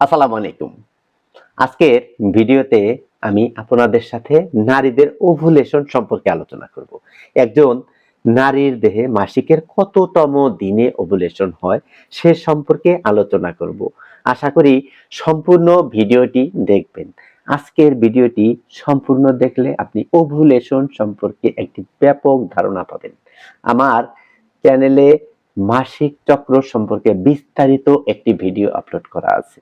আসসালামু আলাইকুম। আজকের ভিডিওতে আমি আপনাদের সাথে নারীদের ওভুলেশন সম্পর্কে আলোচনা করব। একজন নারীর দেহে মাসিকের কততম দিনে ওভুলেশন হয় সে সম্পর্কে আলোচনা করব। আশা করি সম্পূর্ণ ভিডিওটি দেখবেন। আজকের ভিডিওটি সম্পূর্ণ দেখলে আপনি ওভুলেশন সম্পর্কে একটি ব্যাপক ধারণা পাবেন। আমার চ্যানেলে মাসিক চক্র সম্পর্কে বিস্তারিত একটি ভিডিও আপলোড করা আছে।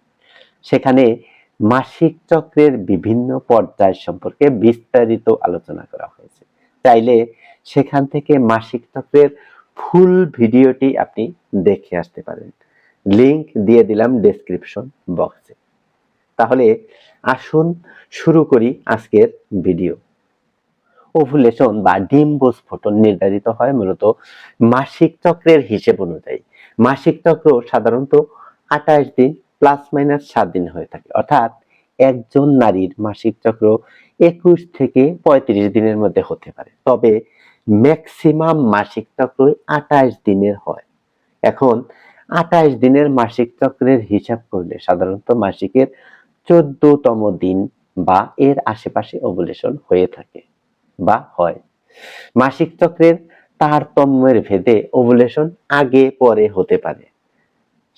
সেখানে মাসিক চক্রের বিভিন্ন পর্যায় সম্পর্কে বিস্তারিত আলোচনা করা হয়েছে। চাইলে সেখান থেকে মাসিক চক্রের ফুল ভিডিওটি আপনি দেখে আসতে পারেন। লিংক দিয়ে দিলাম ডেসক্রিপশন বক্সে। তাহলে আসুন শুরু করি আজকের ভিডিও। ওভুলেশন বা ডিম্বস্ফোটন নির্ধারিত হয় মূলত মাসিক চক্রের হিসেব অনুযায়ী। মাসিক চক্র সাধারণত আঠাশ দিন প্লাস মাইনাস সাত দিন হয়ে থাকে। অর্থাৎ একজন নারীর মাসিক চক্র একুশ থেকে পঁয়ত্রিশ দিনের মধ্যে হতে পারে। তবে ম্যাক্সিমাম মাসিক চক্র আঠাশ দিনের হয়। এখন আঠাশ দিনের মাসিক চক্রের হিসাব করলে সাধারণত মাসিকের চোদ্দতম দিন বা এর আশেপাশে ওভুলেশন হয়ে থাকে বা হয়। মাসিক চক্রের তারতম্যের ভেদে ওভুলেশন আগে পরে হতে পারে।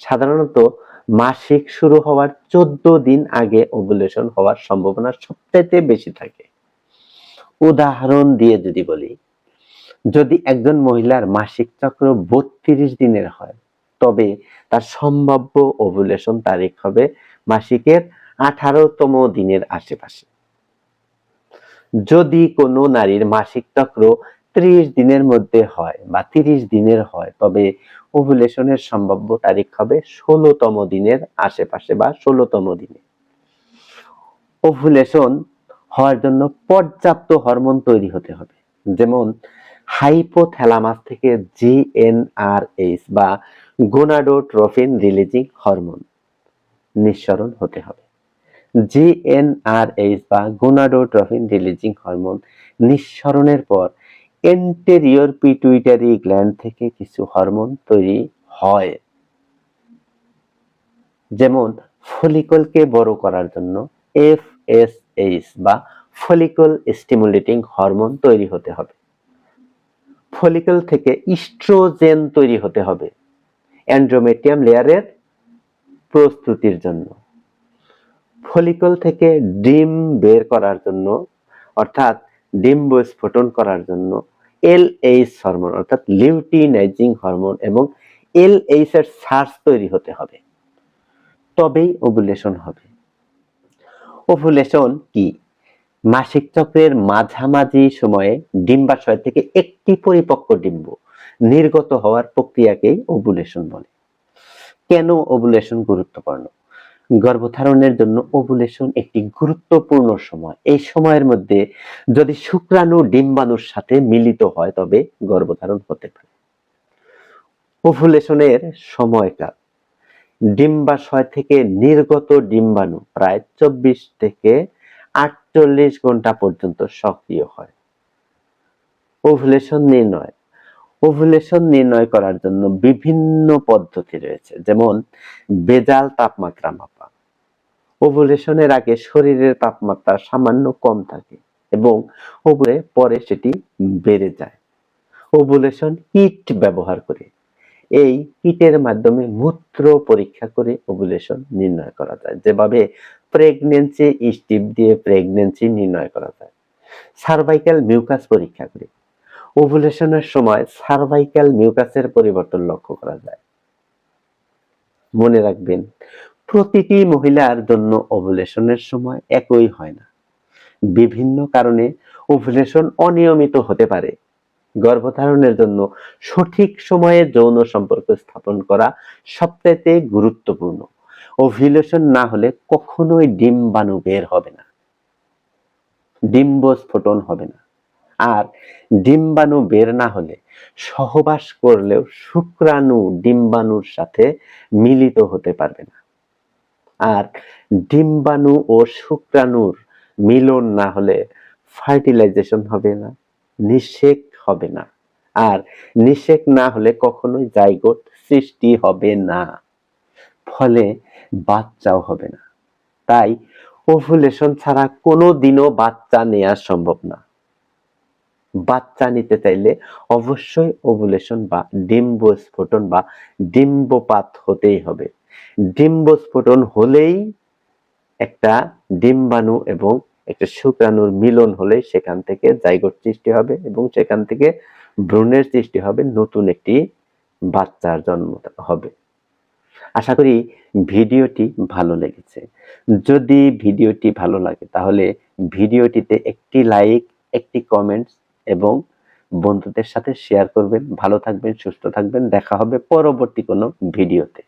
সাধারণত মাসিক শুরু হওয়ার চোদ্দ দিন আগে ওভুলেশন হওয়ার সম্ভাবনা সবচাইতে বেশি থাকে। উদাহরণ দিয়ে যদি বলি, যদি একজন মহিলার মাসিক চক্র বত্রিশ দিনের হয়, তবে তার সম্ভাব্য ওভুলেশন তারিখ হবে মাসিকের আঠারোতম দিনের আশেপাশে। যদি কোনো নারীর মাসিক চক্র ত্রিশ দিনের মধ্যে হয় বা তিরিশ দিনের হয়, তবে ওভুলেশনের সম্ভাব্য তারিখ হবে ষোলোতম দিনের আশেপাশে বা ষোলোতম দিনে। ওভুলেশন হওয়ার জন্য পর্যাপ্ত হরমোন তৈরি হতে হবে, যেমন হাইপোথ্যালামাস থেকে জিএনআরএইচ বা গোনাডোট্রোফিন রিলিজিং হরমোন নিঃসরণ হতে হবে। জিএনআরএইচ বা গোনাডোট্রফিন রিলিজিং হরমোন নিঃসরণের পর এন্টেরিয়র পিটুইটারি গ্ল্যান্ড থেকে কিছু হরমোন তৈরি হয়। যেমন ফলিকলকে বড় করার জন্য এফএসএইচ বা ফলিকল স্টিমুলেটিং হরমোন তৈরি হতে হবে। ফলিকল থেকে ইস্ট্রোজেন তৈরি হতে হবে অ্যান্ড্রোমেটিয়াম লেয়ারের প্রস্তুতির জন্য। ফলিকল থেকে ডিম বের করার জন্য অর্থাৎ ডিম্ব স্ফোটন করার জন্য এল এইচ হরমোন, অর্থাৎ লিউটিনাইজিং হরমোন এবং এল এইচ এর সার্চ তৈরি হতে হবে। তবেই ওভুলেশন হবে। ওভুলেশন কি? মাসিক চক্রের মাঝামাঝি সময়ে ডিম্বাশয় থেকে একটি পরিপক্ক ডিম্ব নির্গত হওয়ার প্রক্রিয়াকেই ওভুলেশন বলে। কেন ওভুলেশন গুরুত্বপূর্ণ? গর্ভধারণের জন্য ওভুলেশন একটি গুরুত্বপূর্ণ সময়। এই সময়ের মধ্যে যদি শুক্রাণু, ডিম্বাণুর সাথে মিলিত হয়, তবে গর্ভধারণ হতে পারে। ওভুলেশনের সময়কাল ডিম্বাশয় থেকে নির্গত ডিম্বাণু প্রায় চব্বিশ থেকে আটচল্লিশ ঘণ্টা পর্যন্ত সক্রিয় হয়। ওভুলেশন নির্ণয়। ওভুলেশন নির্ণয় করার জন্য বিভিন্ন পদ্ধতি রয়েছে। যেমন বেজাল তাপমাত্রা ওভুলেশনের আগে শরীরের তাপমাত্রা সামান্য কম থাকে এবং ওভুলে পরে সেটি বেড়ে যায়। ওভুলেশন কিট ব্যবহার করে। এই কিটের মাধ্যমে মূত্র পরীক্ষা করে ওভুলেশন নির্ণয় করা যায়। যেভাবে প্রেগনেন্সি স্টিপ দিয়ে প্রেগনেন্সি নির্ণয় করা যায়। সার্ভাইকাল মিউকাস পরীক্ষা করে। ওভুলেশনের সময় সার্ভাইকাল মিউকাসের পরিবর্তন লক্ষ্য করা যায়। মনে রাখবেন প্রতিটি মহিলার জন্য ওভুলেশনের সময় একই হয় না। বিভিন্ন কারণে ওভুলেশন অনিয়মিত হতে পারে। গর্ভধারণের জন্য সঠিক সময়ে যৌন সম্পর্ক স্থাপন করা সবচাইতে গুরুত্বপূর্ণ। ওভুলেশন না হলে কখনোই ডিম্বাণু বের হবে না। ডিম্ব স্ফোটন হবে না। আর ডিম্বাণু বের না হলে সহবাস করলেও শুক্রাণু ডিম্বাণুর সাথে মিলিত হতে পারবে না। আর ডিম্বাণু ও শুক্রাণুর মিলন না হলে ফার্টিলাইজেশন হবে না, নিষেক হবে না। আর নিষেক না হলে কখনোই জাইগোট সৃষ্টি হবে না, ফলে বাচ্চাও হবে না। তাই ওভুলেশন ছাড়া কোনো দিনও বাচ্চা নেওয়া সম্ভব না। বাচ্চা নিতে চাইলে অবশ্যই ওভুলেশন বা ডিম্বস্ফোটন বা ডিম্বপাত হতেই হবে। ডিম্বস্ফোটন হলেই একটা ডিম্বাণু এবং একটা শুক্রাণুর মিলন হলে সেখান থেকে জাইগোট সৃষ্টি হবে এবং সেখান থেকে ভ্রূণের সৃষ্টি হবে, নতুন একটি বাচ্চার জন্ম হবে। আশা করি ভিডিওটি ভালো লেগেছে। যদি ভিডিওটি ভালো লাগে তাহলে ভিডিওটিতে একটি লাইক, একটি কমেন্টস এবং বন্ধুদের সাথে শেয়ার করবেন। ভালো থাকবেন, সুস্থ থাকবেন। দেখা হবে পরবর্তী কোনো ভিডিওতে।